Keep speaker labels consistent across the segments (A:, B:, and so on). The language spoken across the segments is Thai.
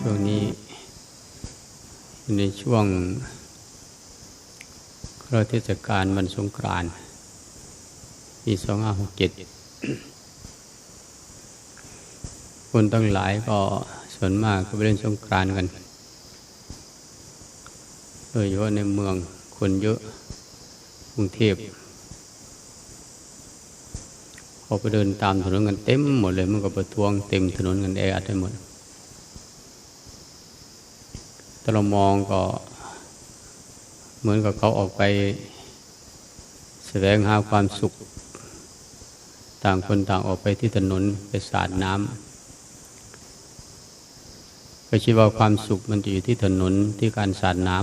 A: ช่วงนี้ ในช่วงเราเทศกาลวันสงกรานต์ปีสองห้าหกเจ็ดคนตั้งหลายก็ส่วนมากก็ไปเล่นสงกรานต์กัน โดยเฉพาะในเมืองคนเยอะกรุงเทพพอไปเดินตามถนนกันเต็มหมดเลยมันก็ประท้วงเต็มถนนกันแออัดไปหมด ถ้าเรามองก็ เหมือนกับเขาออกไป แสวงหาความสุข ต่างคนต่างออกไปที่ถนนไปสาดน้ำก็คิดว่าความสุขมันจะอยู่ที่ถนนที่การสาดน้ำ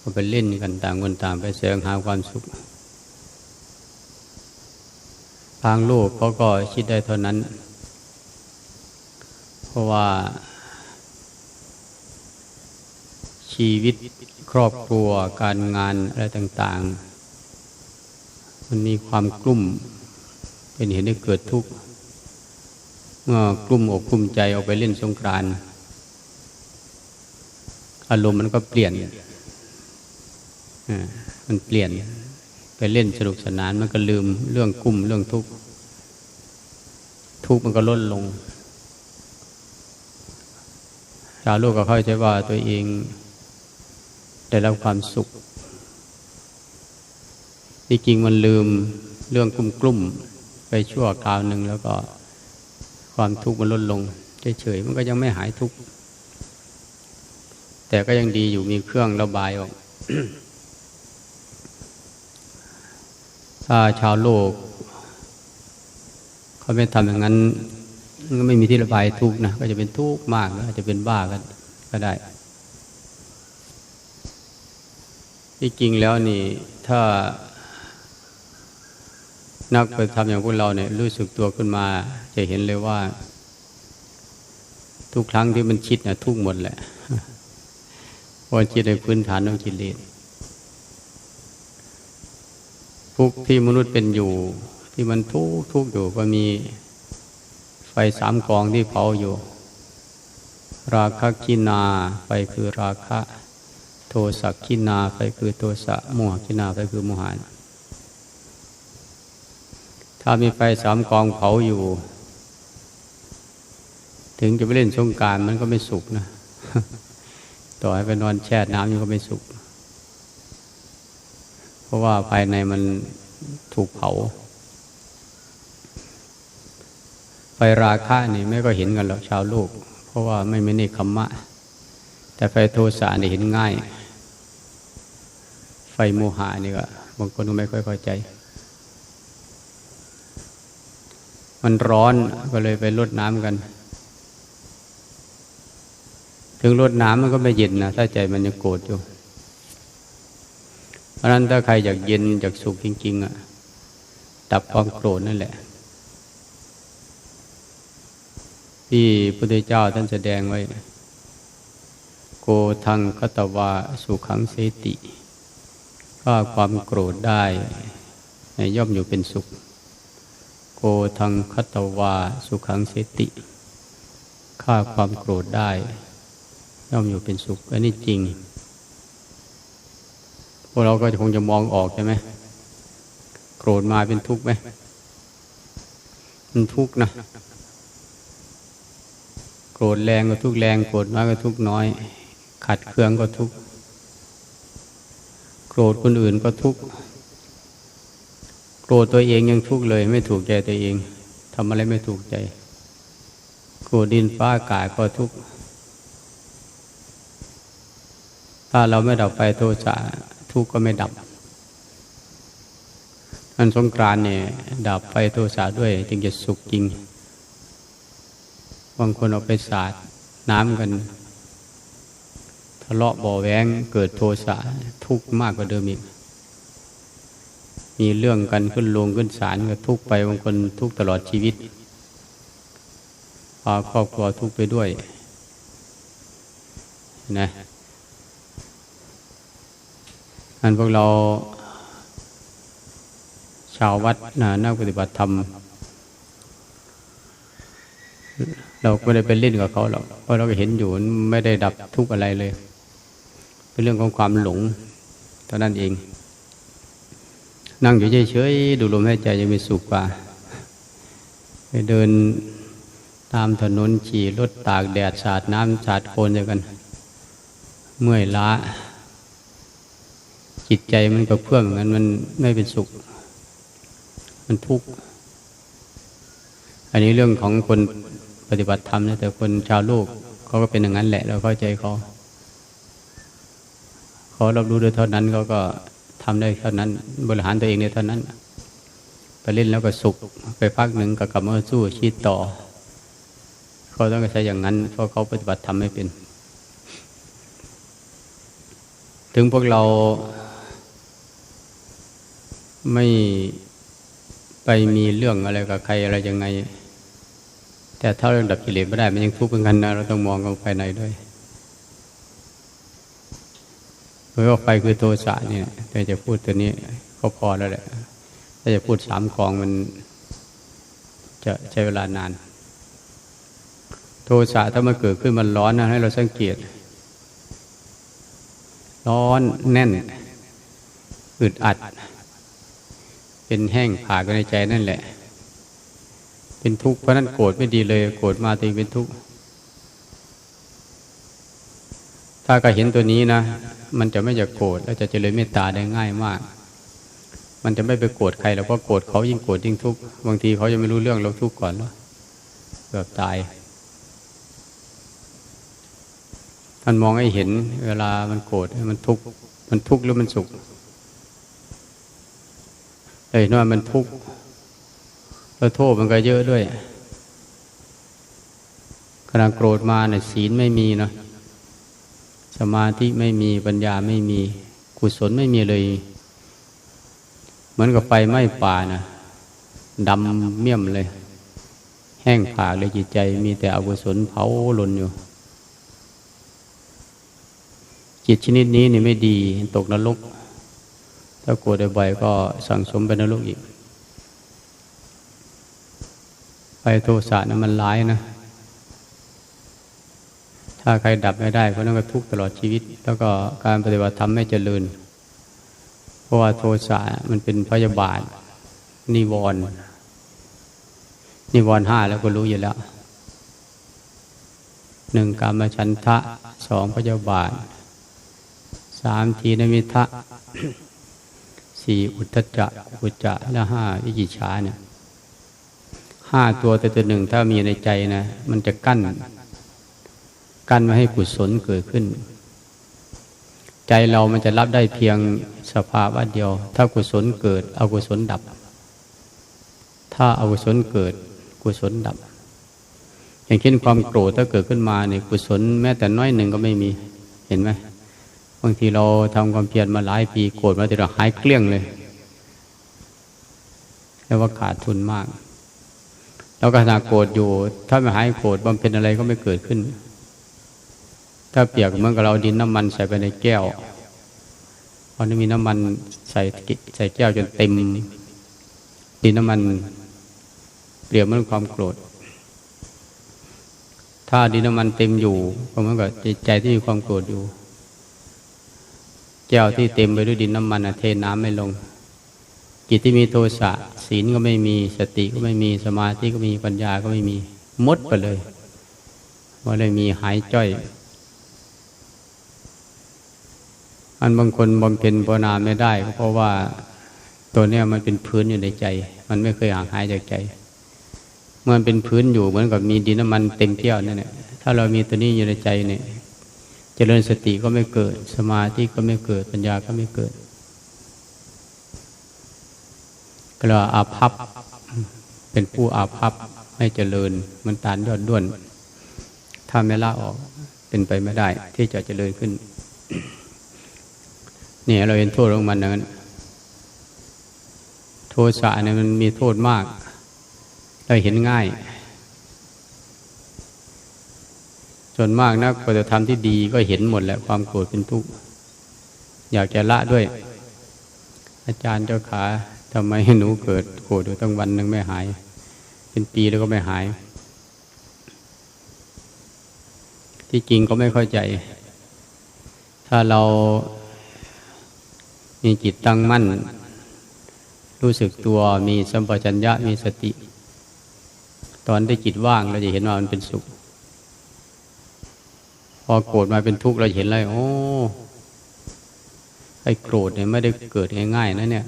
A: ก็ไปเล่นกันต่างคนต่างไปแสวงหาความสุขทางโลกเขาก็คิดได้เท่านั้น เพราะว่า ชีวิตครอบครัวการงานอะไรต่าง ๆ มันมีความกลุ่ม เป็นเหตุให้เกิดทุกข์เมื่อกลุ่มอกกลุ่มใจออกไปเล่นสงกรานอารมณ์มันก็เปลี่ยนมันเปลี่ยนไปเล่นสนุกสนานมันก็ลืมเรื่องกลุ่มเรื่องทุกข์ทุกข์มันก็ลดลงชาวโลกก็เข้าใจว่าตัวเอง ได้รับความสุขที่จริงมันลืมเรื่องกลุ่มกลุ่มไปชั่วคราวหนึ่งแล้วก็ความทุกข์มันลดลงเฉยๆมันก็ยังไม่หายทุกข์แต่ก็ยังดีอยู่มีเครื่องระบายออกถ้าชาวโลก เขาไม่ทำอย่างนั้นก็ไม่มีที่ระบายทุกข์นะก็จะเป็นทุกข์มากแล้วจะเป็นบ้ากันก็ได้ ที่จริงแล้วนี่ถ้า นักปฏิธรรมอย่างพวกเราเนี่ยรู้สึกตัวขึ้นมา จะเห็นเลยว่า ทุกครั้งที่มันคิดนะทุกหมดแหละเพราะจิตในพื้นฐานของกิเลสทุกที่มนุษย์เป็นอยู่ ที่มันทุกทุกอยู่ก็มีไฟสามกองที่เผาอยู่ ราคะกินาไฟคือราคะ สักกินาไฟคือโทสะโมหกินาไฟคือโมหะถ้ามีไฟสามกองเผาอยู่ ถึงจะไปเล่นสงการมันก็ไม่สุขนะ ต่อให้ไปนอนแช่น้ำอยู่ก็ไม่สุขเพราะว่าภายในมันถูกเผา ไฟราคะนี่ไม่ก็เห็นกันหรอกชาวโลก เพราะว่าไม่มีเนคขมมะ แต่ไฟโทสะนี่เห็นง่าย ไฟโมหะนี่ก็บางคนก็ไม่ค่อยเข้าใจ มันร้อนก็เลยไปรดน้ำกัน ถึงรดน้ำมันก็ไม่เย็นนะถ้าใจมันยังโกรธอยู่ เพราะนั้นถ้าใครอยากเย็นอยากสุขจริงๆอะดับความโกรธนั่นแหละ ที่พระพุทธเจ้าท่านแสดงไว้ โกทังคตวาสุขังเสติ ก็ความโกรธได้ย่อมอยู่เป็นสุข โกทังคตวาสุขังเสติฆ่าความโกรธได้ ย่อมอยู่เป็นสุข อันนี้จริง พวกเราก็คงจะมองออกใช่ไหมโกรธมาเป็นทุกข์ไหมมันทุกข์นะโกรธแรงก็ทุกข์แรง โกรธน้อยก็ทุกข์น้อย ขัดเคืองก็ทุกข์ รธคนอื่นก็ทุกข์โกรธตัวเองยังทุกข์เลย ไม่ถูกใจตัวเองทำอะไรไม่ถูกใจ โกรธดินฟ้าอากาศก็ทุกข์ถ้าเราไม่ดับไฟโทสะทุกข์ก็ไม่ดับอันสงกรานเนี่ย ดับไฟโทสะด้วย จึงจะสุขจริงบางคนเอาไปสาดน้ำกัน ทะเลาะบ่อแว้งเกิดโทสะทุกข์มากกว่าเดิมอีก มีเรื่องกันขึ้นลงขึ้นศาลก็ทุกข์ไปบางคนทุกข์ตลอดชีวิตพาครอบครัวทุกข์ไปด้วยนะอันพวกเรา ชาววัดนะนักปฏิบัติธรรมเราไม่ได้ไปเล่นกับเขาหรอกเพราะเราก็เห็นอยู่ไม่ได้ดับทุกข์อะไรเลย เป็นเรื่องของความหลงเท่านั้นเอง นั่งอยู่เฉยๆดูลมหายใจยังมีสุขกว่า ไปเดินตามถนนขี่รถตากแดดสาดน้ำสาดโคลนเดียวกัน เมื่อยล้า จิตใจมันกับเพื่อมกันมันไม่เป็นสุข มันทุกข์อันนี้เรื่องของคนปฏิบัติธรรมนะแต่คนชาวโลกเขาก็เป็นอย่างนั้นแหละ เราเข้าใจเขา ขารับรู้ได้เท่านั้นเขาก็ทำได้เท่านั้น บริหารตัวเองได้เท่านั้น ไปเล่นแล้วก็สุข ไปพักหนึ่งก็กลับมาสู้ชีวิตต่อ เขาต้องใช้อย่างนั้น เพราะเขาปฏิบัติทำไม่เป็น ถึงพวกเราไม่ไปมีเรื่องอะไรกับใครอะไรยังไง แต่ถ้าเรื่องดับกิเลสไม่ได้มันยังทุกข์เหมือนกันนะเราต้องมองกันภายในด้วย เพราะว่าไฟคือโทสะเนี่ยแต่จะพูดตัวนี้ก็พอแล้วแหละถ้าจะพูดสามกองมัน จะใช้เวลานาน โทสะถ้ามันเกิดขึ้นมันร้อนนะให้เราสังเกต ร้อนแน่นอึดอัด เป็นแห้งผ่ากในใจนั่นแหละ เป็นทุกข์เพราะนั้นโกรธไม่ดีเลย โกรธมาตีเป็นทุกข์ ถ้าก็เห็นตัวนี้นะ มันจะไม่จะโกรธแล้วจะเจริญเมตตาได้ง่ายมาก มันจะไม่ไปโกรธใครแล้วก็โกรธเขายิ่งโกรธยิ่งทุกข์บางทีเขายังไม่รู้เรื่องเราทุกข์ก่อนเนาะแบบตายท่านมองให้เห็นเวลามันโกรธมันทุกข์มันทุกข์หรือมันสุขเห็นว่ามันทุกข์แล้วโทษมันก็เยอะด้วยขณะโกรธมาเนี่ยศีลไม่มีเนาะ สมาธิไม่มีปัญญาไม่มีกุศลไม่มีเลย เหมือนกับไฟไหม้ป่านะดำเมี่ยมเลย แห้งผากเลยจิตใจ มีแต่อกุศลเผาหลนอยู่ จิตชนิดนี้นี่ไม่ดีตกนรก ถ้าโกรธบ่อยก็สั่งสมไปนรกอีกไฟโทสะนะมันร้ายนะ ถ้าใครดับไม่ได้ก็ต้องกระทุกตลอดชีวิต แล้วก็การปฏิบัติธรรมไม่เจริญ เพราะว่าโทสะมันเป็นพยาบาท นิวรณ์นิวรณ์ห้าแล้วก็รู้อยู่แล้วหนึ่งการมาชันทะสองพยาบาทสามทีนมิทะสี่อุตจะอุจจะและห้าวิจิชาเนี่ยห้าตัวแต่ตัวหนึ่งถ้ามีในใจนะ มันจะกั้น กั้นไม่ให้กุศลเกิดขึ้น ใจเรามันจะรับได้เพียงสภาวะเดียว ถ้ากุศลเกิดอกุศลดับ ถ้าอากุศลเกิดกุศลดับ อย่างเช่นความโกรธถ้าเกิดขึ้นมาเนี่ยกุศลแม้แต่น้อยหนึ่งก็ไม่มีเห็นไหมบางทีเราทำความเพียรมาหลายปีโกรธมาแต่เราหายเกลี้ยงเลยแล้วว่าขาดทุนมากเราก็ขณะโกรธอยู่ ถ้าไม่หายโกรธบำเพ็ญอะไรก็ไม่เกิดขึ้น ถ้าเปียกเหมือนกับเราดินน้ำมันใส่ไปในแก้วพอนี้มีน้ำมันใส่ใส่แก้วจนเต็ม ดินน้ำมันเปรียบเหมือนความโกรธ ถ้าดินน้ำมันเต็มอยู่ก็เหมือนกับจิตใจที่มีความโกรธอยู่ แก้วที่เต็มไปด้วยดินน้ำมันเทน้ำไม่ลง จิตที่มีโทสะศีลก็ไม่มีสติก็ไม่มีสมาธิก็มีปัญญาก็ไม่มีมดไปเลยว่าเลยมีหายจ้อย อันบางคนบำเพ็ญภาวนาไม่ได้เพราะว่าตัวเนี้ยมันเป็นพื้นอยู่ในใจ มันไม่เคยห่างหายจากใจ เมื่อมันเป็นพื้นอยู่เหมือนกับมีดินน้ำมันเต็มแก้วนั่นแหละถ้าเรามีตัวนี้อยู่ในใจเนี่ยเจริญสติก็ไม่เกิด สมาธิก็ไม่เกิดปัญญาก็ไม่เกิดก็เลยอาภัพเป็นผู้อาภัพไม่เจริญมันตานยอดด้วนถ้าไม่ละออกเป็นไปไม่ได้ที่จะเจริญขึ้น เนี่ยเราเห็นโทษของมันนั้นโทสะเนี่ยมันมีโทษมาก เราเห็นง่าย ส่วนมากนะปฏิธรรมที่ดีก็เห็นหมดแหละความโกรธเป็นทุกข์อยากจะละด้วย อาจารย์เจ้าขาทำไมหนูเกิดโกรธอยู่ตั้งวันหนึ่งไม่หาย เป็นปีแล้วก็ไม่หาย ที่จริงก็ไม่เข้าใจ ถ้าเรา มีจิตตั้งมั่น รู้สึกตัวมีสัมปชัญญะมีสติ ตอนได้จิตว่างเราจะเห็นว่ามันเป็นสุข พอโกรธมาเป็นทุกข์เราเห็นเลยโอ้ไอ้โกรธเนี่ยไม่ได้เกิดง่ายๆนะเนี่ย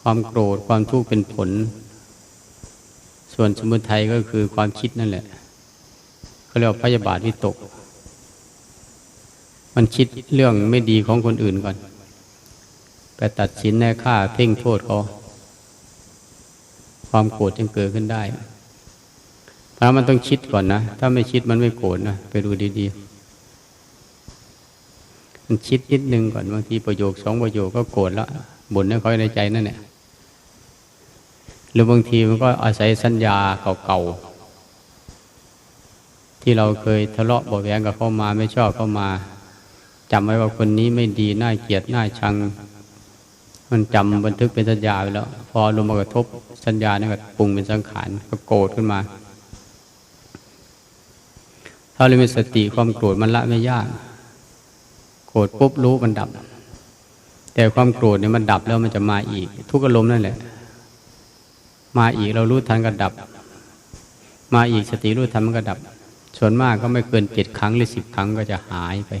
A: ความโกรธความทุกข์เป็นผล ส่วนสมุทัยก็คือความคิดนั่นแหละเขาเรียกว่าพยาบาทวิตก มันคิดเรื่องไม่ดีของคนอื่นก่อน ไปตัดสินแน่ค่าเพ่งโทษเขา ความโกรธจึงเกิดขึ้นได้เพราะมันต้องคิดก่อนนะ ถ้าไม่คิดมันไม่โกรธนะ ไปดูดีๆ มันคิดนิดนึงก่อนบางทีประโยคสองประโยคก็โกรธแล้วบ่นให้เขาในใจนั่นแหละหรือบางทีมันก็อาศัยสัญญาเก่าๆ ที่เราเคยทะเลาะบ่แยงกับเขามาไม่ชอบเขามาจำไว้ว่าคนนี้ไม่ดีน่าเกลียดน่าชัง มันจำบันทึกเป็นสัญญาไปแล้ว พอลงมากระทบสัญญาเนี่ยก็ปรุงเป็นสังขารก็โกรธขึ้นมา ถ้าเรามีสติความโกรธมันละไม่ยาก โกรธปุ๊บรู้มันดับ แต่ความโกรธเนี่ยมันดับแล้วมันจะมาอีก ทุกอารมณ์นั่นแหละ มาอีกเรารู้ทันก็ดับ มาอีกสติรู้ทันมันก็ดับ ส่วนมากก็ไม่เกินเจ็ดครั้งหรือสิบครั้งก็จะหายไป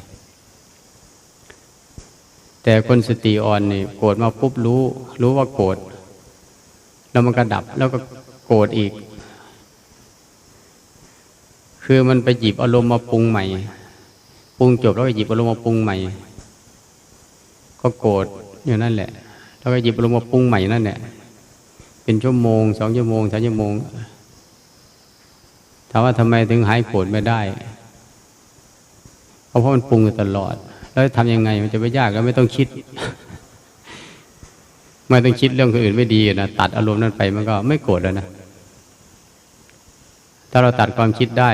A: แต่คนสติอ่อนนี่โกรธมาปุ๊บรู้ รู้ว่าโกรธแล้วมันก็ดับแล้วก็โกรธอีก คือมันไปหยิบอารมณ์มาปรุงใหม่ปรุงจบแล้วก็หยิบอารมณ์มาปรุงใหม่ ก็โกรธอยู่นั่นแหละ แล้วก็หยิบอารมณ์มาปรุงใหม่นั่นแหละเป็นชั่วโมงสองชั่วโมงสามชั่วโมงถามว่าทำไมถึงหายโกรธไม่ได้เพราะมันปรุงอยู่ตลอด แล้วทำยังไงมันจะไม่ยากแล้วไม่ต้องคิด ไม่ต้องคิดเรื่องคนอื่นไม่ดีนะตัดอารมณ์นั้นไปมันก็ไม่โกรธแล้วนะถ้าเราตัดความคิดได้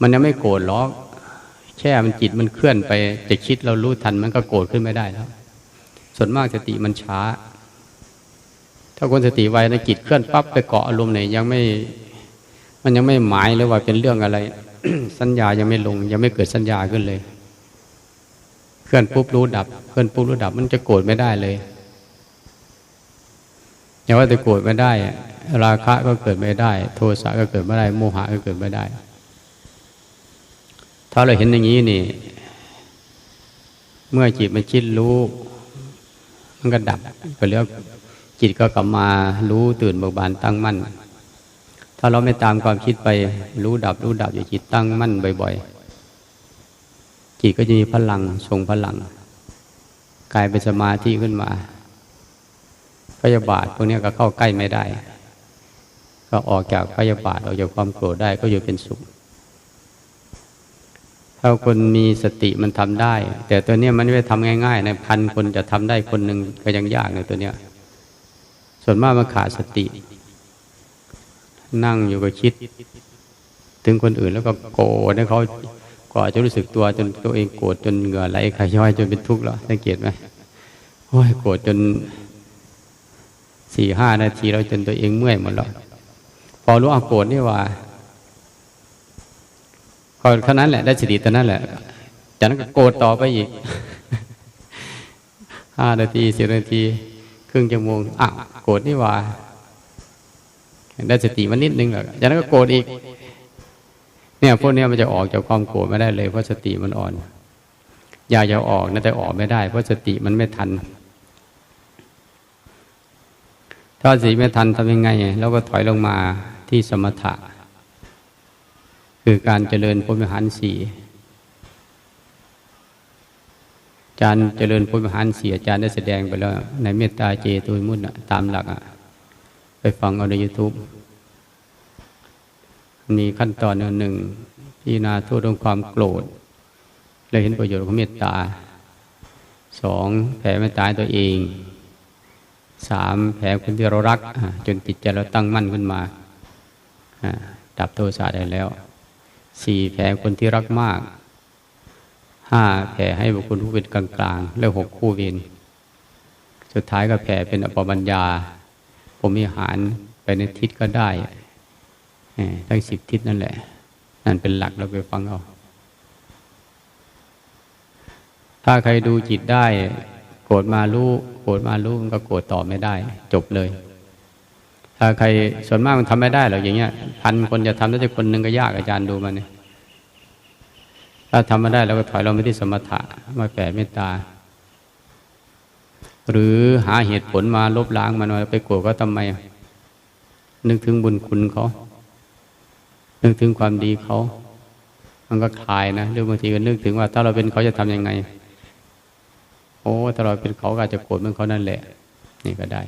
A: มันยังไม่โกรธหรอกแค่มันจิตมันเคลื่อนไปจะคิดเรารู้ทันมันก็โกรธขึ้นไม่ได้แล้ว ส่วนมากสติมันช้า ถ้าคนสติไวนะจิตเคลื่อนปั๊บไปเกาะอารมณ์ไหนยังไม่ มันยังไม่หมายเลยว่าเป็นเรื่องอะไร สัญญายังไม่ลง ยังไม่เกิดสัญญาขึ้นเลย เคลื่อนปุ๊บรู้ดับ เคลื่อนปุ๊บรู้ดับ มันจะโกรธไม่ได้เลยอย่าว่าแต่โกรธไม่ได้ ราคะก็เกิดไม่ได้ โทสะก็เกิดไม่ได้ โมหะก็เกิดไม่ได้ ถ้าเราเห็นอย่างนี้นี่ เมื่อจิตมันคิดรู้ มันก็ดับก็เรียกจิตก็กลับมารู้ตื่นเบิกบานตั้งมั่น ถ้าเราไม่ตามความคิดไปรู้ดับรู้ดับอยู่จิตตั้งมั่นบ่อย ๆ จิตก็จะมีพลังทรงพลังกลายเป็นสมาธิขึ้นมาพยาบาทพวกนี้ก็เข้าใกล้ไม่ได้ ก็ออกจากพยาบาทออกจากความโกรธได้ก็อยู่เป็นสุขถ้าคนมีสติมันทำได้ แต่ตัวเนี้ยมันไม่ได้ทำง่ายๆในพันคนจะทำได้คนหนึ่งก็ยังยากในตัวเนี้ย ส่วนมากมันขาดสติ นั่งอยู่ก็คิด ถึงคนอื่นแล้วก็โกรธให้เขา กว่าจะรู้สึกตัวจนตัวเองโกรธจนเหงื่อไหลขย้อยจนเป็นทุกข์แล้วสังเกตไหมโอ้ยโกรธจนสี่ห้านาทีเราจนตัวเองเมื่อยหมดแล้วพอรู้อาโกรธนี่ว่าพอเท่านั้นแหละได้สติตอนนั้นแหละจากนั้นก็โกรธต่อไปอีกห้านาทีสิบนาที ครึ่งชั่วโมงอะโกรธนี่ว่าได้สติมันนิดนึงแล้วจากนั้นก็โกรธอีก เนี่ยพวกนี้มันจะออกจากความโกรธไม่ได้เลยเพราะสติมันอ่อน อยากจะออกนะแต่ออกไม่ได้ เพราะสติมันไม่ทัน ถ้าสีไม่ทันทำยังไงเราก็ถอยลงมาที่สมถะ คือการเจริญพุทธหันสีอาจารย์เจริญพุทธหันสีอาจารย์ได้แสดงไปแล้ว ในเมตตาเจตุมุตตามหลักอะไปฟังเอาในยูทูบ มีขั้นตอนหนึ่งพิจารณาโทษของความโกรธและเห็นประโยชน์ของเมตตาสองแผ่เมตตาตัวเองสามแผ่คนที่เรารัก จนจิตใจเราตั้งมั่นขึ้นมาดับโทสะได้แล้วสี่แผ่คนที่รักมากห้าแผ่ให้บุคคลผู้เป็นกลางๆ แล้วหกคู่เวรสุดท้ายก็แผ่เป็นอปปัญญาผมมีหารไปในทิศก็ได้ ทั้งสิบทิศนั่นแหละ นั่นเป็นหลักเราไปฟังเอา ถ้าใครดูจิตได้ โกรธมารู้โกรธมารู้มันก็โกรธต่อไม่ได้ จบเลย ถ้าใครส่วนมากมันทำไม่ได้หรอกอย่างเงี้ยพันคนจะทำได้แต่คนหนึ่งก็ยากอาจารย์ดูมาเนี่ยถ้าทำมาได้เราก็ถอยเราไปที่สมถะมาแผ่เมตตา หรือหาเหตุผลมาลบล้างมันมาไปโกรธก็ทำไม นึกถึงบุญคุณเขา นึกถึงความดีเขา มันก็คลายนะหรือบางทีก็นึกถึงว่า ถ้าเราเป็นเขาจะทํำยังไง โอ้ถ้าเราเป็นเขาก็อาจจะโกรธเหมือนเขานั่นแหละ นี่ก็ได้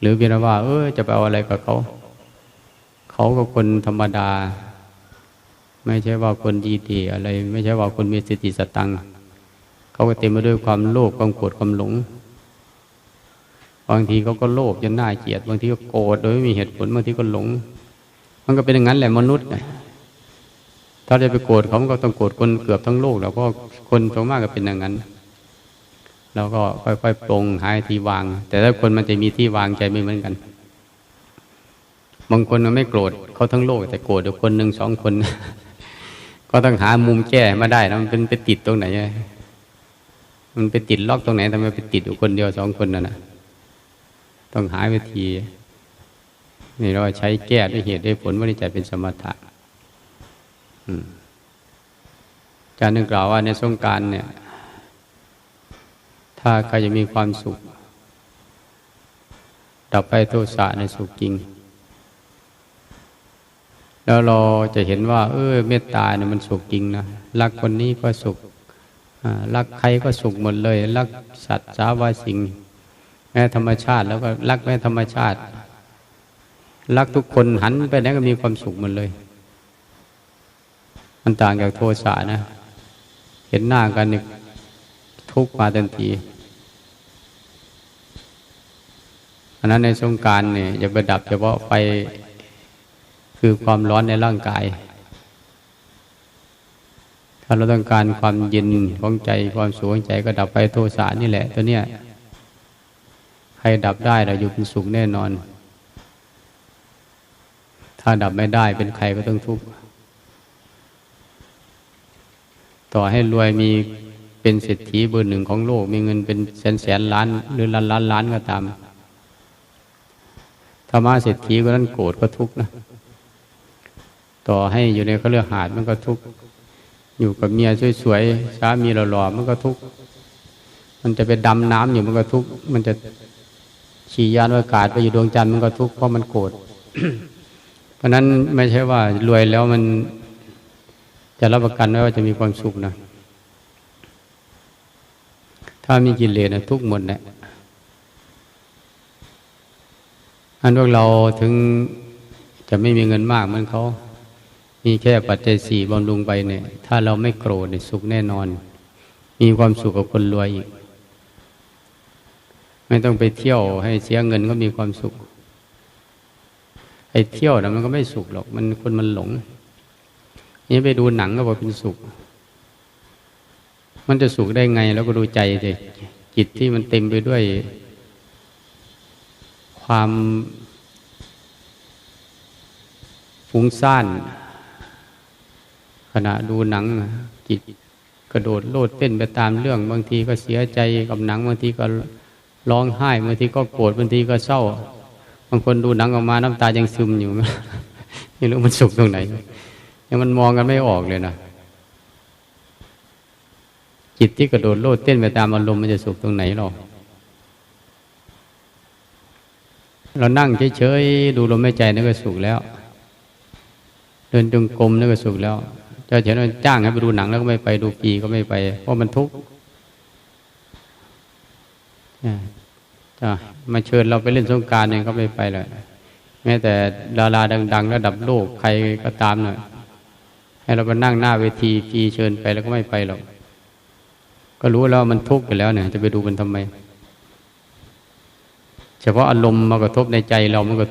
A: หรือเพียงว่า เออจะไปเอาอะไรกับเขา เขาก็คนธรรมดา ไม่ใช่ว่าคนดีดีอะไร ไม่ใช่ว่าคนมีสติสตังค์เขาก็เต็มไปด้วยความโลภความโกรธความหลงบางทีเขาก็โลภจนน่าเกลียด บางทีก็โกรธโดยไม่มีเหตุผล บางทีก็หลง มันก็เป็นอย่างนั้นแหละมนุษย์ถ้าจะไปโกรธเขาก็ต้องโกรธคนเกือบทั้งโลก แล้วเพราะคนส่วนมากก็เป็นอย่างนั้นเราก็ค่อยๆปรงหายที่วาง แต่ถ้าคนมันจะมีที่วางใจไม่เหมือนกัน บางคนมันไม่โกรธเขาทั้งโลก แต่โกรธเดี๋ยวคนหนึ่งสองคน ก็ต้องหามุมแก้มาได้นะมันเป็นไปติดตรงไหนมันไปติดล็อกตรงไหนทำไมไปติดอยู่คนเดียวสองคนน่ะนะต้องหาวิธี นี่เราใช้แก้ด้วยเหตุด้วยผลว่านี่ใจเป็นสมถะการนึกกล่าวว่าในสงการเนี่ย ถ้าใครจะมีความสุขดับไปโทสะในสุขจริง แล้วเราจะเห็นว่า เออเมตตาเนี่ยมันสุขจริงนะรักคนนี้ก็สุขรักใครก็สุขหมดเลย รักสัตว์สาวาสิ่งแม้ธรรมชาติแล้วก็รักแม้ธรรมชาติ รักทุกคนหันไปไหนก็มีความสุขหมดเลย มันต่างจากโทสะนะ เห็นหน้ากันนี่ทุกมาทันทีอันนั้นในสงการเนี่ยอย่าไปดับเฉพาะไฟคือความร้อนในร่างกาย ถ้าเราต้องการความเย็นของใจความสุขของใจก็ดับไปโทสะนี่แหละ ตัวเนี้ยใครดับได้เราอยู่เป็นสุขแน่นอน ถ้าดับไม่ได้เป็นใครก็ต้องทุกข์ ต่อให้รวยมีเป็นเศรษฐีเบอร์หนึ่งของโลก มีเงินเป็นแสนแสนล้าน หรือล้านล้านล้านก็ตามธรรมะเศรษฐีก็นั้นโกรธก็ทุกข์นะ ต่อให้อยู่ในเขาเลือหาดมันก็ทุกข์ อยู่กับเมียสวยๆสามีหล่อๆมันก็ทุกข์ มันจะไปดำน้ำอยู่มันก็ทุกข์ มันจะขี่ยานอากาศไปอยู่ดวงจันทร์มันก็ทุกข์เพราะมันโกรธ เพราะนั้นไม่ใช่ว่ารวยแล้วมันจะรับประกันไว้ว่าจะมีความสุขนะ ถ้ามีกิเลสนะทุกหมดแหละอันพวกเราถึงจะไม่มีเงินมากเหมือนเขา มีแค่ปัจจัยสี่บำรุงไปเนี่ย ถ้าเราไม่โกรธเนี่ยสุขแน่นอน มีความสุขกับคนรวยอีก ไม่ต้องไปเที่ยวให้เสียเงินก็มีความสุข อ้เที่ยวนะมันก็ไม่สุขหรอก มันคนมันหลงนี่ไปดูหนังก็บอกเป็นสุข มันจะสุขได้ไง แล้วก็ดูใจสิจิตที่มันเต็มไปด้วย ความฟุ้งซ่าน ขณะดูหนังจิตกระโดดโลดเต้นไปตามเรื่อง บางทีก็เสียใจกับหนัง บางทีก็ร้องไห้ บางทีก็โกรธ บางทีก็เศร้า บางคนดูหนังออกมาน้ำตายังซึมอยู่ไม่รู้มันสุขตรงไหนยังมันมองกันไม่ออกเลยนะจิตที่กระโดดโลดเต้นไปตามอารมณ์มันจะสุขตรงไหนหรอเรานั่งเฉยๆดูลมหายใจนั่นก็สุขแล้ว เดินจงกรมนั่นก็สุขแล้วจะเห็นว่าจ้างให้ไปดูหนังแล้วก็ไม่ไปดูปีก็ไม่ไป เพราะมันทุกข์ มาเชิญเราไปเล่นสงการเนี่ยก็ไม่ไปเลยแม้แต่ดาราดัง ๆ ระดับโลกใครก็ตามหน่อยให้เราไปนั่งหน้าเวทีปีเชิญไปแล้วก็ไม่ไปหรอก ก็รู้แล้วมันทุกข์อยู่แล้วเนี่ย จะไปดูมันทำไม เฉพาะอารมณ์มากระทบในใจเรามันก็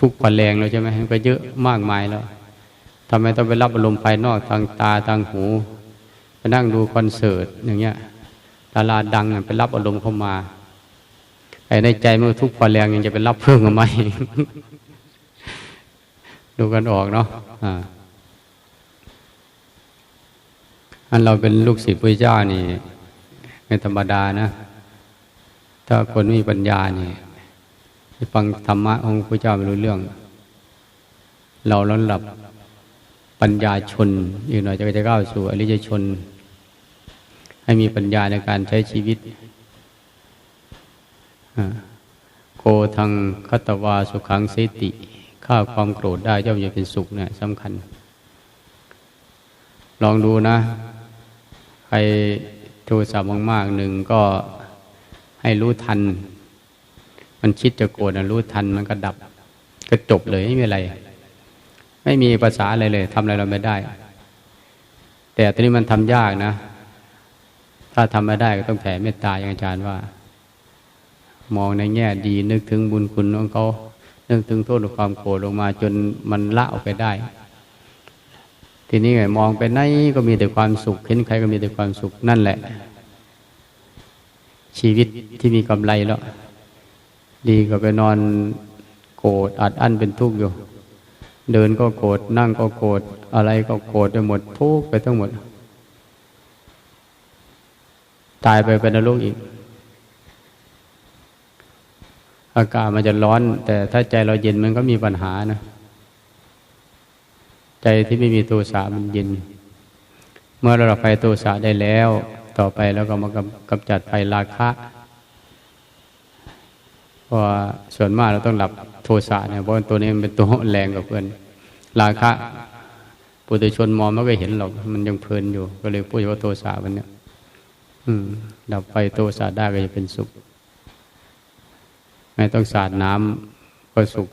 A: ทุกข์พันแรงแล้วใช่ไหมมันก็เยอะมากมายแล้วทำไมต้องไปรับอารมณ์ภายนอกทางตาทางหูไปนั่งดูคอนเสิร์ตอย่างเงี้ยดาราดังไปรับอารมณ์เข้ามา ไอ้ในใจเมื่อทุกข์พอแรงยังจะไปรับเพิ่มมาไหมดูกันออกเนาะอ่าอันเราเป็นลูกศิษย์พระเจ้านี่ไม่ธรรมดานะ ถ้าคนไม่มีปัญญาเนี่ยฟังธรรมะของพระเจ้าไม่รู้เรื่อง เราล้นหลับปัญญาชนอีกหน่อยจะจะก้าวสู่อริยชน ให้มีปัญญาในการใช้ชีวิต โกทังคตวาสุขังสติฆ่าความโกรธได้ย่อมจะเป็นสุขเนี่ยสำคัญ ลองดูนะ ใครโทรศัพท์มากๆหนึ่งก็ให้รู้ทัน มันคิดจะโกรธนะรู้ทันมันก็ดับ ก็จบเลยไม่มีอะไร ไม่มีภาษาอะไรเลยทำอะไรเราไม่ได้ แต่ตอนนี้มันทำยากนะ ถ้าทำไม่ได้ก็ต้องแผ่เมตตาอย่างอาจารย์ว่า มองในแง่ดีนึกถึงบุญคุณของเขานึกถึงโทษของความโกรธลงมาจนมันละออกไปได้ ทีนี้ไงมองไปไหนก็มีแต่ความสุขเห็นใครก็มีแต่ความสุขนั่นแหละ ชีวิตที่มีกำไรแล้ว ดีกว่าไปนอนโกรธอัดอั้นเป็นทุกข์อยู่ เดินก็โกรธนั่งก็โกรธอะไรก็โกรธไปหมดทุกข์ไปทั้งหมด ตายไปเป็นนรกอีก อากาศมันจะร้อน แต่ถ้าใจเราเย็นมันก็มีปัญหานะ ใจที่ไม่มีโทสะมันเย็น เมื่อเราดับไฟโทสะได้แล้ว ต่อไปแล้วก็มากำจัดไฟราคะเพราะส่วนมากเราต้องหลับโทสะเนี่ยเพราะตัวนี้มันเป็นตัวแรงกว่าเพื่อนราคะปุถุชนมองไม่เคยเห็นหรอกมันยังเพลินอยู่ ก็เลยพูดว่าโทสะมันเนี่ยดับไฟโทสะได้ก็จะเป็นสุข ไม่ต้องสาดน้ำก็สุข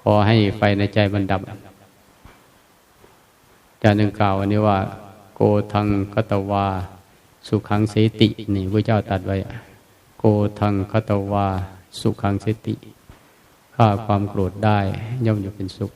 A: พอให้ไฟในใจมันดับจารย์หนึ่งกล่าวอันนี้ว่า โกทังคตวา สุขังเสตินี่พระเจ้าตัดไว้ โกทังคตวา สุขังเสติฆ่าความโกรธได้ย่อมอยู่เป็นสุข